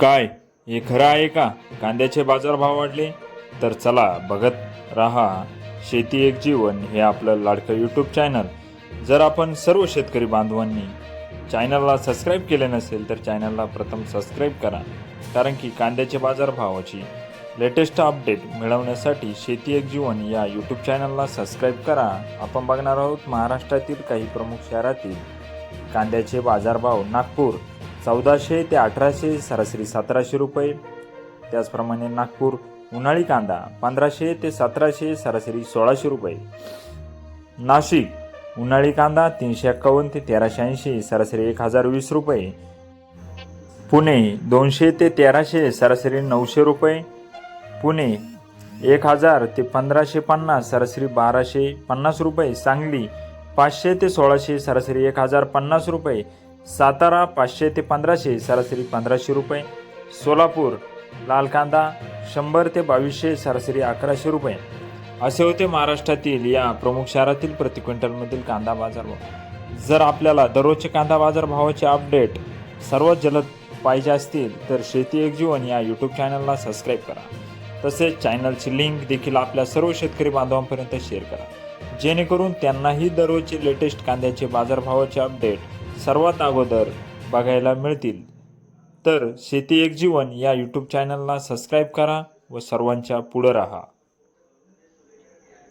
काय? हे खरं आहे का? कांद्याचे बाजारभाव वाढले? तर चला बघत राहा शेती एक जीवन हे आपलं लाडकं यूट्यूब चॅनल जर आपण सर्व शेतकरी बांधवांनी चॅनलला सबस्क्राईब केले नसेल तर चॅनलला प्रथम सबस्क्राईब करा. कारण की कांद्याचे बाजारभावाची लेटेस्ट अपडेट मिळवण्यासाठी शेती एक जीवन या यूट्यूब चॅनलला सबस्क्राईब करा. आपण बघणार आहोत महाराष्ट्रातील काही प्रमुख शहरातील कांद्याचे बाजारभाव. नागपूर चौदाशे ते अठराशे सरासरी सतराशे रुपये. त्याचप्रमाणे नागपूर उन्हाळी कांदा पंधराशे ते सतराशे सरासरी सोळाशे रुपये. नाशिक उन्हाळी कांदा तीनशे एक्कावन्न ते तेराशे ऐंशी सरासरी एक हजार वीस रुपये. पुणे दोनशे ते तेराशे सरासरी नऊशे रुपये. पुणे एक हजार ते पंधराशे पन्नास सरासरी बाराशे पन्नास रुपये. सांगली पाचशे ते सोळाशे सरासरी एक हजार पन्नास रुपये. सातारा पाचशे ते पंधराशे सरासरी पंधराशे रुपये. सोलापूर लाल कांदा शंभर ते बावीसशे सरासरी अकराशे रुपये. असे होते महाराष्ट्रातील या प्रमुख शहरातील प्रति क्विंटलमधील कांदा बाजारभाव जर आपल्याला दररोजचे कांदा बाजारभावाचे अपडेट सर्वात जलद पाहिजे असतील तर शेती एक जीवन या यूट्यूब चॅनलला सबस्क्राईब करा. तसेच चॅनलची लिंक देखील आपल्या सर्व शेतकरी बांधवांपर्यंत शेअर करा. जेणेकरून त्यांनाही दररोजचे लेटेस्ट कांद्याचे बाजारभावाचे अपडेट सर्वात अगोदर बघायला मिळतील. तर शेती एक जीवन या यूट्यूब चॅनलला सबस्क्राईब करा व सर्वांच्या पुढं राहा.